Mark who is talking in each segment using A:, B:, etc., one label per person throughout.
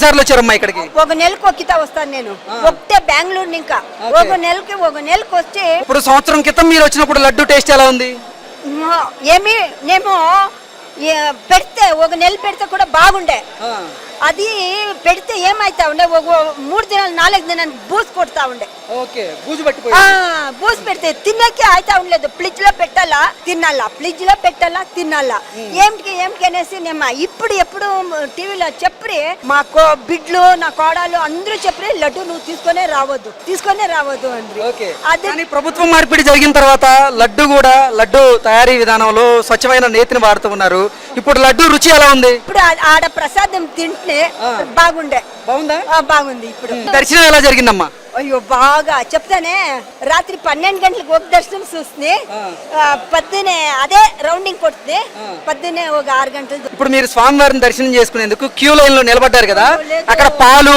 A: ఎన్నిసార్లు వచ్చారమ్మా ఇక్కడికి.
B: ఒక నెలకు ఒక్కితా వస్తాను నేను. ఒకటే బెంగళూరు ఇంకా. ఒక నెలకి ఒక నెలకు వచ్చి
A: ఇప్పుడు సంవత్సరం క్రితం మీరు వచ్చినప్పుడు లడ్డు టేస్ట్ ఎలా ఉంది?
B: ఏమి నేను పెడితే ఒక నెల పెడితే కూడా బాగుండే. అది పెడితే ఏమైతా ఉండే? ఒక మూడు దినాలు నాలుగు దినాలు బూస్ కొడతా ఉండే.
A: ఓకే బూజు
B: బూస్ పెడితే తినకే అయితే ఉండలేదు. ఫ్రిడ్జ్లో పెట్టాలా? తినాలా. ఫ్రిడ్జ్లో పెట్టాలా? తినాలా. ఏమిటి ఏమిటి అనేసి నేను ఇప్పుడు ఎప్పుడు టీవీలో చెప్పి మా కో బిడ్లు నా కోడలు అందరూ చెప్పి లడ్డు నువ్వు తీసుకొనే రావద్దు తీసుకొనే రావద్దు
A: ఓకే.
B: అదే
A: ప్రభుత్వం మార్పిడి జరిగిన తర్వాత లడ్డు కూడా లడ్డు తయారీ విధానంలో స్వచ్ఛమైన నేతిని వాడుతూ ఉన్నారు. ఇప్పుడు లడ్డు రుచి ఎలా ఉంది?
B: ఇప్పుడు ఆడ ప్రసాదం తింటే బాగుండే.
A: బాగుందా?
B: బాగుంది ఇప్పుడు.
A: దర్శనం ఎలా జరిగిందమ్మా?
B: అయ్యో బాగా. చెప్తానే రాత్రి పన్నెండు గంటలకు ఒక దర్శనం చూస్తుంది. పొద్దునే అదే రౌండింగ్ కొడుతుంది. పొద్దునే ఒక ఆరు గంటలు
A: ఇప్పుడు మీరు స్వామివారిని దర్శనం చేసుకునేందుకు క్యూ లైన్లో నిలబడ్డారు కదా? అక్కడ పాలు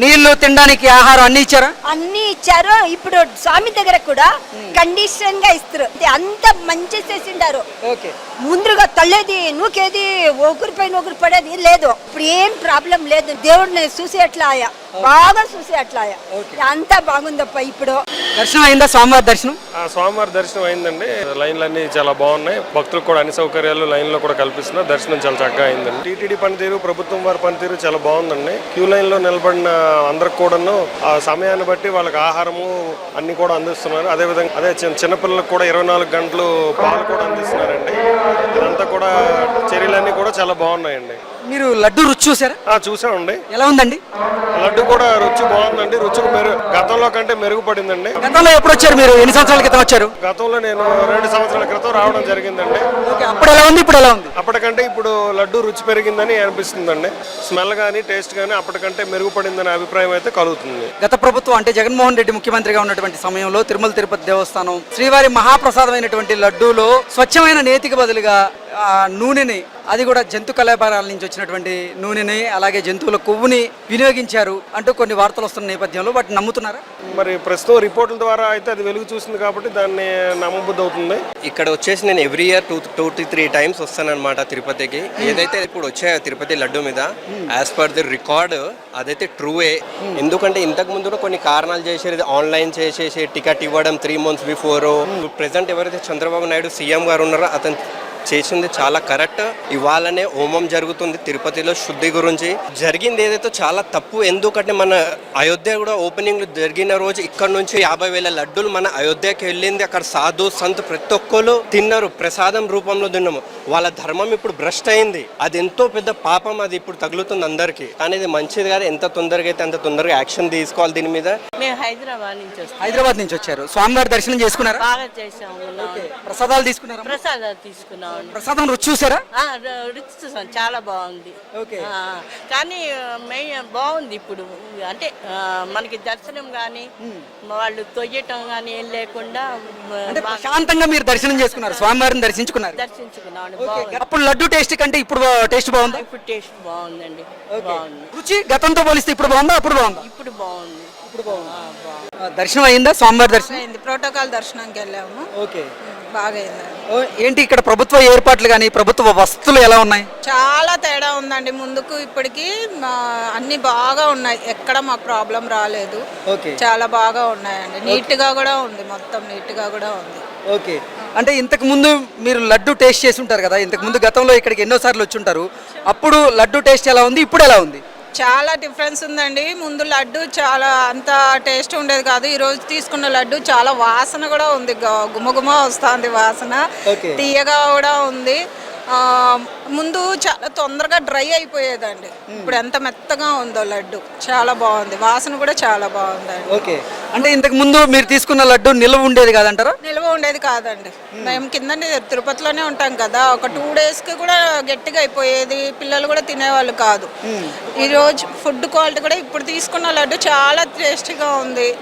A: నీళ్ళు తినడానికి ఆహారం అన్ని ఇచ్చారా?
B: అన్ని ఇచ్చారు. ఇప్పుడు స్వామి దగ్గర కూడా కండిషన్గా ఇస్తారు. అంత మంచి చేసిండారు. ముందుగా తల్లేది నూకేది ఒకరి పైన ఒకరు పడేది లేదు. ఇప్పుడు ఏం ప్రాబ్లం లేదు. దేవుడిని చూసి ఆయా? బాగా చూసి అట్లా. అంతా బాగుందప్ప ఇప్పుడు.
A: దర్శనం అయిందా స్వామివారి దర్శనం?
C: ఆ స్వామివారి దర్శనం అయిందండి. లైన్లు అన్ని చాలా బాగున్నాయి. భక్తులకు కూడా అన్ని సౌకర్యాలు లైన్లో కూడా కల్పిస్తున్నారు దర్శనం చాలా చక్కగా అయిందండి. టీటీడీ పనితీరు ప్రభుత్వం వారి పనితీరు చాలా బాగుందండి. క్యూ లైన్లో నిలబడిన అందరికి కూడాను ఆ సమయాన్ని బట్టి వాళ్ళకి ఆహారము అన్ని కూడా అందిస్తున్నారు. అదేవిధంగా అదే చిన్న చిన్నపిల్లలకు కూడా ఇరవై నాలుగు గంటలు పాలు కూడా అందిస్తున్నారండి. ఇదంతా కూడా చర్యలన్నీ కూడా చాలా బాగున్నాయండి.
A: మీరు లడ్డు రుచి చూసారా?
C: చూసామండి.
A: ఎలా ఉందండి?
C: లడ్డు కూడా రుచి బాగుందండి. మెరుగు గతంలో కంటే మెరుగుపడిందండి.
A: గతంలో ఎప్పుడు వచ్చారు మీరు? ఎన్ని సంవత్సరాల క్రితం వచ్చారు?
C: గతంలో నేను రెండు సంవత్సరాల క్రితం రావడం జరిగిందండి.
A: ఓకే అప్పుడు ఎలా ఉంది? ఇప్పుడు ఎలా ఉంది?
C: అప్పటికంటే ఇప్పుడు లడ్డు రుచి పెరిగిందని అనిపిస్తుందండి. స్మెల్ కానీ టేస్ట్ కానీ అప్పటికంటే మెరుగుపడిందనే అభిప్రాయం అయితే కలుగుతుంది.
A: గత ప్రభుత్వం అంటే జగన్మోహన్ రెడ్డి ముఖ్యమంత్రిగా ఉన్నటువంటి సమయంలో తిరుమల తిరుపతి దేవస్థానం శ్రీవారి మహాప్రసాదమైనటువంటి లడ్డూలో స్వచ్ఛమైన నేతికి బదులుగా నూనెని అది కూడా జంతు కళాపారాల నుంచి వచ్చినటువంటి నూనెని అలాగే జంతువుల కొవ్వుని వినియోగించారు అంటూ కొన్ని వార్తలు వస్తున్న నేపథ్యంలో. వాటిని నమ్ముతున్నారా?
C: మరి ప్రస్తుతం రిపోర్టుల ద్వారా అయితే అది వెలుగు చూసింది కాబట్టి దాన్ని నమ్మబుద్ధి అవుతుంది
D: ఇక్కడ వచ్చేసి నేను every year two two to three times వస్తానన్నమాట తిరుపతికి. ఏదైతే ఇప్పుడు వచ్చాయో తిరుపతి లడ్డు మీద యాజ్ పర్ ది రికార్డ్ అదైతే ట్రూవే ఎందుకంటే ఇంతకు ముందు కొన్ని కారణాలు చేసేది ఆన్లైన్ చేసేసి టికెట్ ఇవ్వడం త్రీ మంత్స్ బిఫోర్ ప్రెసెంట్ ఎవరైతే చంద్రబాబు నాయుడు సీఎం గారు ఉన్నారో అతను చేసింది చాలా కరెక్ట్. ఇవాళనే హోమం జరుగుతుంది తిరుపతిలో శుద్ధి గురించి. జరిగింది ఏదైతే చాలా తప్పు ఎందుకంటే మన అయోధ్య కూడా ఓపెనింగ్ జరిగిన రోజు ఇక్కడ నుంచి యాభై వేల లడ్డూలు మన అయోధ్యకి వెళ్ళింది. అక్కడ సాధు సంత్ ప్రతి ఒక్కరు తిన్నారు. ప్రసాదం రూపంలో తిన్నాము. వాళ్ళ ధర్మం ఇప్పుడు భ్రష్ట్ అయింది. అది ఎంతో పెద్ద పాపం అది ఇప్పుడు తగులుతుంది అందరికీ. కానీ ఇది మంచిది కాదు. ఎంత తొందరగా అయితే అంత తొందరగా యాక్షన్ తీసుకోవాలి దీని మీద.
E: మేము హైదరాబాద్ నుంచి వస్తాం.
A: హైదరాబాద్ నుంచి వచ్చారు. స్వామివారి దర్శనం చేసుకున్నారా?
E: బాగా చేసాము
A: ప్రసాదాలు తీసుకున్నారా?
E: ప్రసాదాలు తీసుకున్నాం
A: ప్రసాదం రుచి చూసారా?
E: రుచి చూసాం. చాలా బాగుంది.
A: ఓకే.
E: ఆ, కానీ మెయిన్ బాగుంది ఇప్పుడు. అంటే మనకి దర్శనం కానీ వాళ్ళు తొయ్యటం కానీ ఏం లేకుండా
A: ప్రశాంతంగా మీరు దర్శనం చేసుకున్నారు. స్వామివారిని దర్శించుకున్నారు.
E: దర్శించుకున్నాం.
A: అప్పుడు లడ్డు టేస్ట్ కంటే ఇప్పుడు టేస్ట్ బాగుందా?
E: ఇప్పుడు టేస్ట్ బాగుందండి బాగుంది.
A: రుచి గతంతో పోలిస్తే ఇప్పుడు బాగుందా అప్పుడు బాగుందా?
E: ఇప్పుడు బాగుంది. ఇప్పుడు బాగుంది.
A: దర్శనం అయిందా స్వామివారి దర్శనం?
F: అయింది. ప్రోటోకాల్ దర్శనానికి వెళ్ళాము.
A: ఓకే
F: బాగా అయింది
A: ఏంటి ఇక్కడ ప్రభుత్వ ఏర్పాట్లు కానీ ప్రభుత్వ వస్తువులు ఎలా ఉన్నాయి?
F: చాలా తేడా ఉందండి. ముందుకు ఇప్పటికి మా అన్ని బాగా ఉన్నాయి. ఎక్కడ మాకు ప్రాబ్లం రాలేదు.
A: ఓకే
F: చాలా బాగా ఉన్నాయండి. నీట్గా కూడా ఉంది మొత్తం నీట్గా కూడా ఉంది.
A: ఓకే. అంటే ఇంతకు ముందు మీరు లడ్డు టేస్ట్ చేసి ఉంటారు కదా ఇంతకు ముందు గతంలో ఇక్కడికి ఎన్నో సార్లు వచ్చి ఉంటారు. అప్పుడు లడ్డు టేస్ట్ ఎలా ఉంది ఇప్పుడు ఎలా ఉంది?
F: చాలా డిఫరెన్స్ ఉందండి. ముందు లడ్డు చాలా అంత టేస్ట్ ఉండేది కాదు. ఈ రోజు తీసుకున్న లడ్డు చాలా వాసన కూడా ఉంది. గ- గుమగుమ వస్తుంది వాసన. తీయగా కూడా ఉంది. ముందు చాలా తొందరగా డ్రై అయిపోయేదండి. ఇప్పుడు ఎంత మెత్తగా ఉందో లడ్డు. చాలా బాగుంది. వాసన కూడా చాలా బాగుందండి.
A: ఓకే. అంటే ఇంతకు ముందు మీరు తీసుకున్న లడ్డు నిల్వ ఉండేది కాదంటారా?
F: నిల్వ ఉండేది కాదండి. మేము కింద తిరుపతిలోనే ఉంటాం కదా. ఒక టూ కి కూడా గట్టిగా అయిపోయేది. పిల్లలు కూడా తినేవాళ్ళు కాదు. ఈ రోజు ఫుడ్ క్వాలిటీ కూడా ఇప్పుడు తీసుకున్న లడ్డు చాలా టేస్టీగా ఉంది.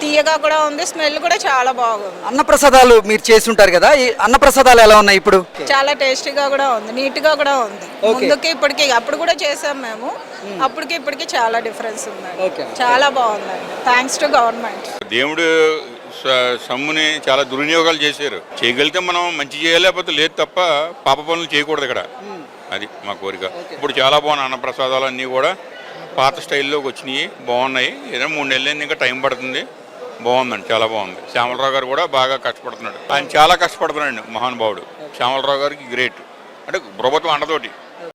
F: తీయగా కూడా ఉంది. స్మెల్ కూడా చాలా బాగుంది.
A: అన్నప్రసాదాలు మీరు చేసి ఉంటారు కదా. ఈ అన్నప్రసాదాలు ఎలా ఉన్నాయి ఇప్పుడు?
F: చాలా టేస్టీగా కూడా ఉంది. నీట్ గా కూడా ఉంది. ముందుకి ఇప్పటికి అప్పుడు కూడా చేసాం మేము. అప్పటికి ఇప్పటికి చాలా డిఫరెన్స్ ఉందండి. చాలా బాగుందండి. థ్యాంక్స్ టు గవర్నమెంట్
G: దేవుడు స- సొమ్ముని చాలా దుర్వినియోగాలు చేశారు. చేయగలిగితే మనం మంచి చేయాలి లేకపోతే లేదు తప్ప పాప పనులు చేయకూడదు ఇక్కడ. అది మా కోరిక. ఇప్పుడు చాలా బాగున్నాయి అన్నప్రసాదాలు అన్నీ కూడా. పాత స్టైల్లోకి వచ్చినాయి బాగున్నాయి. ఏదో మూడు నెలలు అయింది, ఇంకా టైం పడుతుంది. బాగుందండి చాలా బాగుంది. శ్యామలరావు గారు కూడా బాగా కష్టపడుతున్నాడు. ఆయన చాలా కష్టపడుతున్నాడు మహానుభావుడు. శ్యామలరావు గారికి గ్రేట్. అంటే ప్రభుత్వం అండతోటి.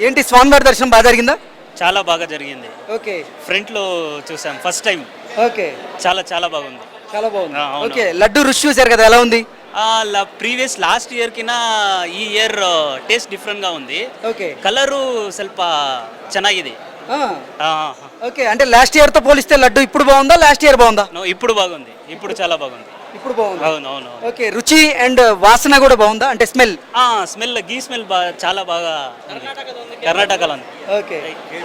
A: ఏంటి స్వామివారి దర్శనం బాగా జరిగిందా?
H: చాలా బాగా జరిగింది.
A: ఓకే.
H: ఫ్రంట్లో చూసాం ఫస్ట్ టైం.
A: ఓకే.
H: చాలా చాలా బాగుంది.
A: చాలా బాగుంది. ఓకే లడ్డు రుచి చూసారు కదా ఎలా ఉంది?
H: ప్రీవియస్ లాస్ట్ ఇయర్ కినా ఈ ఇయర్ టేస్ట్ ಡಿಫ್ರೆಂಟ್ గా ఉంది.
A: ఓకే.
H: కలరు ಸ್ವಲ್ಪ ಚೆನ್ನಾಗಿದೆ
A: ఓకే అంటే లాస్ట్ ఇయర్తో పోలిస్తే లడ్డు ఇప్పుడు బాగుందా లాస్ట్ ఇయర్ బాగుందా?
H: ఇప్పుడు బాగుంది. ఇప్పుడు చాలా బాగుంది.
A: ఇప్పుడు బాగుంది.
H: అవును అవును అవును.
A: ఓకే రుచి అండ్ వాసన కూడా బాగుందా? అంటే స్మెల్?
H: ఆ స్మెల్ గీ స్మెల్ చాలా బాగా కర్ణాటకలో ఉంది.
A: Okay.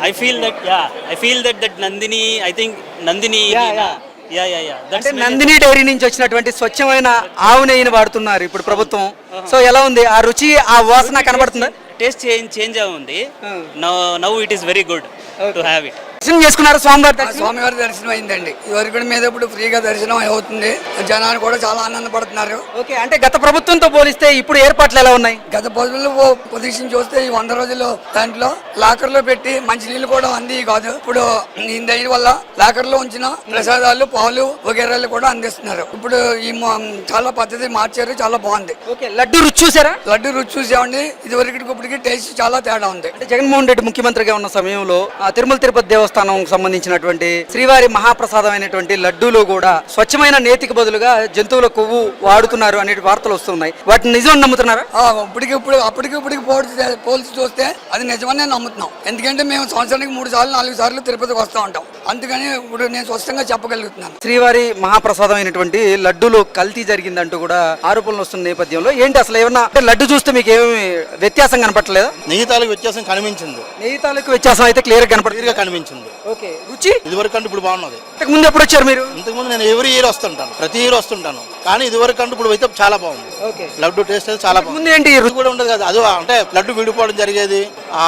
H: I feel that yeah I feel that that Nandini I think Nandini. Yeah yeah yeah
A: అంటే నందిని డైరీ నుంచి వచ్చినటువంటి స్వచ్ఛమైన ఆవు నెయ్యిని వాడుతున్నారు ఇప్పుడు ప్రభుత్వం. సో ఎలా ఉంది? ఆ రుచి ఆ వాసన కనబడుతుందా?
H: టేస్ట్ చేంజ్ చేంజ్ ఉంది. Now now it is very good to have it
A: దర్శనం చేసుకున్నారు స్వామివారి దర్శనం?
I: స్వామివారి దర్శనం అయిందండి. ఇదివరకు మీద ఇప్పుడు ఫ్రీగా దర్శనం అవుతుంది. జనాలు కూడా చాలా ఆనందపడుతున్నారు.
A: ఓకే అంటే గత ప్రభుత్వంతో పోలిస్తే ఇప్పుడు ఏర్పాట్లు ఎలా ఉన్నాయి?
I: గత పదులు పొజిషన్ చూస్తే ఈ వంద రోజులు దాంట్లో లాకర్లో పెట్టి మంచి నీళ్ళు కూడా అంది కాదు. ఇప్పుడు ఈ దయ వల్ల లాకర్లో ఉంచిన ప్రసాదాలు పాలు వగేరాలు కూడా అందిస్తున్నారు. ఇప్పుడు ఈ చాలా పద్ధతి మార్చారు చాలా బాగుంది.
A: ఓకే లడ్డు రుచి చూసారా?
I: లడ్డు రుచి చూసామండి. ఇదివరకు ఇప్పటికి టేస్ట్ చాలా తేడా ఉంది.
A: అంటే జగన్మోహన్ రెడ్డి ముఖ్యమంత్రిగా ఉన్న సమయంలో ఆ తిరుమల తిరుపతి దేవస్థానం సంబంధించినటువంటి శ్రీవారి మహాప్రసాదమైనటువంటి లడ్డూలో కూడా స్వచ్ఛమైన నేతికి బదులుగా జంతువుల కొవ్వు వాడుతున్నారు అనే వార్తలు వస్తున్నాయి. వాటిని నిజం నమ్ముతున్నారా?
I: ఇప్పటికిప్పుడు ఇప్పటికి అప్పటికి ఇప్పటికి పోల్చి పోల్చి చూస్తే అది నిజమని నమ్ముతున్నాం. ఎందుకంటే మేము సంవత్సరానికి మూడు సార్లు నాలుగు సార్లు తిరుపతికి వస్తూ ఉంటాం. అందుకని ఇప్పుడు నేను స్పష్టంగా చెప్పగలుగుతున్నాను.
A: శ్రీవారి మహాప్రసాదమైనటువంటి లడ్డూలో కల్తీ జరిగిందంటూ కూడా ఆరోపణలు వస్తున్న నేపథ్యంలో ఏంటి అసలు ఏమన్నా అంటే లడ్డు చూస్తే మీకు ఏమి వ్యత్యాసం కనపట్లేదా
J: నెయ్యి తాలూకు వ్యత్యాసం కనిపించింది.
A: నెయ్యి తాలూకు వ్యత్యాసం అయితే క్లియర్
J: క్లియర్గా కనిపించింది.
A: ఓకే రుచి?
J: ఇదివరకు అంటే ఇప్పుడు బాగున్నది.
A: ఇంతకు ముందు ఎప్పుడు వచ్చారు మీరు?
J: ఇంతకుముందు నేను ఎవరి ఇయర్ వస్తుంటాను ప్రతి ఇయర్ వస్తుంటాను. కానీ ఇదివరకు అంటే ఇప్పుడు అయితే చాలా బాగుంది.
A: ఓకే.
J: లడ్డు టేస్ట్ అయితే చాలా బాగుంది
A: ముందు ఏంటి
J: రుచి కూడా ఉండదు కదా అది అంటే లడ్డు విడిపోవడం జరిగేది. ఆ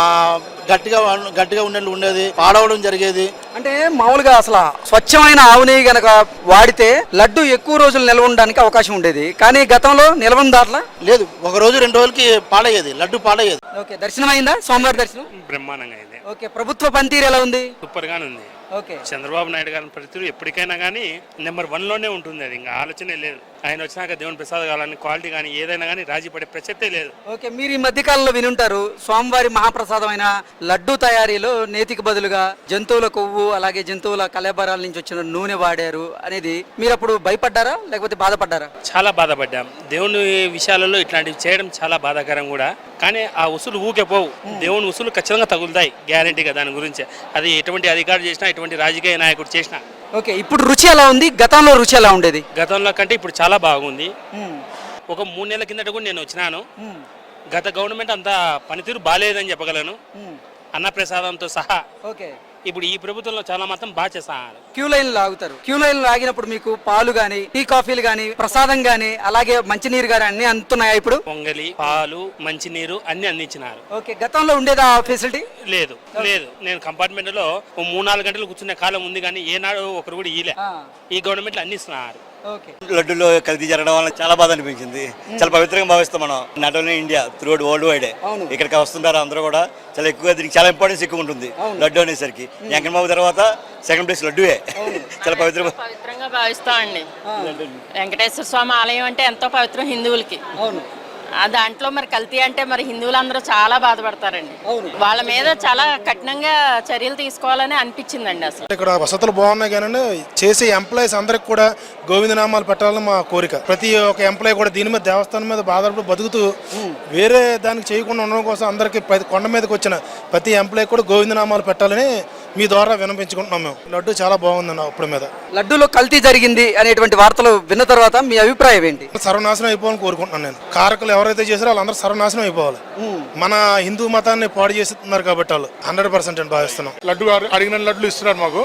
J: గట్టిగా గట్టిగా ఉండేది ఉండేది పాడవడం జరిగేది.
A: అంటే మామూలుగా అసలు స్వచ్ఛమైన ఆవు నెయ్యి గనక వాడితే లడ్డు ఎక్కువ రోజులు నిల్వ ఉండడానికి అవకాశం ఉండేది. కానీ గతంలో నిల్వ దాట్లా?
J: లేదు ఒక రోజు రెండు రోజులకి పాడయ్యేది లడ్డు పాడయ్యేది.
A: ఓకే దర్శనం అయిందా? సోమవారి దర్శనం?
H: బ్రహ్మాండంగా అయింది.
A: ఓకే ప్రభుత్వ పనితీరు ఎలా ఉంది?
H: సూపర్ గానే ఉంది.
A: ఓకే.
H: చంద్రబాబు నాయుడు గారి పరిస్థితులు ఎప్పటికైనా కానీ నెంబర్ వన్లోనే ఉంటుంది అది ఇంకా ఆలోచనే లేదు. ఆయన వచ్చినాక దేవుని ప్రసాద్ కావాలని క్వాలిటీ కానీ ఏదైనా కానీ రాజీ పడే ప్రసక్తే లేదు.
A: ఓకే మీరు ఈ మధ్య కాలంలో వినుంటారు స్వామివారి మహాప్రసాదమైన లడ్డు తయారీలో నేతికి బదులుగా జంతువుల కొవ్వు అలాగే జంతువుల కలేబరాల నుంచి వచ్చిన నూనె వాడారు అనేది మీరు అప్పుడు భయపడ్డారా లేకపోతే బాధపడ్డారా?
H: చాలా బాధపడ్డాం. దేవుని విషయాలలో ఇట్లాంటివి చేయడం చాలా బాధాకరం కూడా. కానీ ఆ ఉసులు ఊకే పోవు. దేవుని ఉసులు ఖచ్చితంగా తగులుతాయి గ్యారంటీగా దాని గురించి. అది ఎటువంటి అధికారి చేసినా ఎటువంటి రాజకీయ నాయకుడు చేసినా.
A: ఓకే ఇప్పుడు రుచి ఎలా ఉంది? గతంలో రుచి ఎలా ఉండేది?
H: గతంలో కంటే ఇప్పుడు చాలా బాగుంది. ఒక మూడు నెలల కిందట కూడా నేను వచ్చినాను. గత గవర్నమెంట్ అంత పనితీరు బాగాలేదని చెప్పగలను. అన్నప్రసాదంతో సహా
A: ఓకే.
H: ఇప్పుడు ఈ ప్రభుత్వంలో చాలా మాత్రం బాగా చేస్తాను
A: క్యూ లైన్ ఆగుతారు క్యూ లైన్ ఆగినప్పుడు మీకు పాలు గాని టీ కాఫీలు గాని ప్రసాదం గాని అలాగే మంచినీరు గాని అన్ని అందుతున్నాయా ఇప్పుడు?
H: పొంగలి పాలు మంచినీరు అన్ని అందించినారు.
A: ఓకే గతంలో ఉండేదా ఫెసిలిటీ
H: లేదు లేదు. నేను కంపార్ట్మెంట్లో మూడు నాలుగు గంటలు కూర్చునే కాలం ఉంది కానీ ఏనాడు ఒకరు కూడా ఈ గవర్నమెంట్
A: ఓకే
J: లడ్డులో కల్తీ జరగడం వల్ల చాలా బాధ అనిపించింది. చాలా పవిత్రంగా భావిస్తాం మనం. Not only India through world wide. ఇక్కడికి వస్తుంటారు అందరూ కూడా. చాలా ఎక్కువగా దీనికి చాలా ఇంపార్టెన్స్ ఎక్కువ ఉంటుంది లడ్డు అనేసరికి. వెంకటబాబు తర్వాత సెకండ్ ప్లేస్ లడ్డువే చాలా పవిత్రంగా
E: పవిత్రంగా భావిస్తామండి వెంకటేశ్వర స్వామి ఆలయం అంటే ఎంతో పవిత్రం హిందువులకి. దాంట్లో మరి కల్తీ అంటే మరి హిందువులందరూ చాలా బాధపడతారండి. వాళ్ళ మీద చాలా కఠినంగా చర్యలు తీసుకోవాలని అనిపించిందండి అసలు.
K: ఇక్కడ వసతులు బాగున్నాయి కానీ చేసే ఎంప్లాయీస్ అందరికి కూడా గోవిందనామాలు పెట్టాలని మా కోరిక. ప్రతి ఒక్క ఎంప్లాయీ కూడా దీని మీద దేవస్థానం మీద బాధపడి బతుకుతూ వేరే దానికి చేయకుండా ఉండడం కోసం అందరికి కొండ మీదకి వచ్చిన ప్రతి ఎంప్లాయీ కూడా గోవిందనామాలు పెట్టాలని మీ ద్వారా వినిపించుకుంటున్నాం మేము. లడ్డు చాలా బాగుందన్న అప్పుడు మీద.
A: లడ్డూలో కల్తీ జరిగింది అనేటువంటి వార్తలు విన్న తర్వాత మీ అభిప్రాయం ఏంటి?
K: సర్వనాశనం అయిపోవాలని కోరుకుంటున్నాను నేను. కారకులు ఎవరైతే చేశారో వాళ్ళందరూ సర్వనాశనం అయిపోవాలి. మన హిందూ మతాన్ని పాడు చేస్తున్నారు కాబట్టి వాళ్ళు. హండ్రెడ్ పర్సెంట్ అని భావిస్తున్నాం.
L: లడ్డు గారు అడిగిన లడ్లు ఇస్తున్నారు మాకు.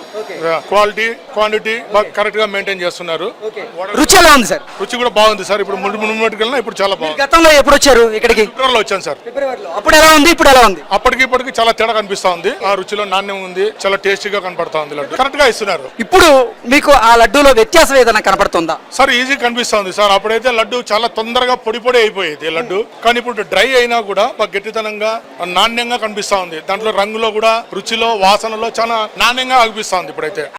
L: క్వాలిటీ క్వాంటిటీ కరెక్ట్గా మెయింటైన్ చేస్తున్నారు.
A: రుచి ఎలా ఉంది సార్?
L: రుచి కూడా బాగుంది సార్. ఇప్పుడు ముందు ముందుకెళ్ళినా ఇప్పుడు చాలా బాగుంది.
A: గతంలో ఎప్పుడు వచ్చారు ఇక్కడికి?
L: ఫిబ్రవరిలో వచ్చాను సార్.
A: ఫిబ్రవరిలో. అప్పుడు ఎలా ఉంది ఇప్పుడు ఎలా ఉంది?
L: అప్పటికి ఇప్పటికి చాలా తేడా కనిపిస్తా ఉంది. ఆ రుచిలో నాణ్యం ఉంది చాలా టేస్టీగా కనపడతా ఉంది లడ్డు. కరెక్ట్గా ఇస్తున్నారు.
A: ఇప్పుడు మీకు ఆ లడ్డూలో వ్యత్యాసం ఏదైనా కనపడుతుందా?
L: సార్ ఈజీ కనిపిస్తుంది సార్. అప్పుడైతే లడ్డు చాలా తొందరగా పొడి పొడి అయిపోయేది లడ్డు. కానీ ఇప్పుడు డ్రై అయినా కూడా బాగా గట్టితనంగా నాణ్యంగా కనిపిస్తా ఉంది దాంట్లో రంగులో కూడా రుచిలో వాసనలో చాలా నాణ్యంగా అనిపిస్తా ఉంది ఇప్పుడైతే.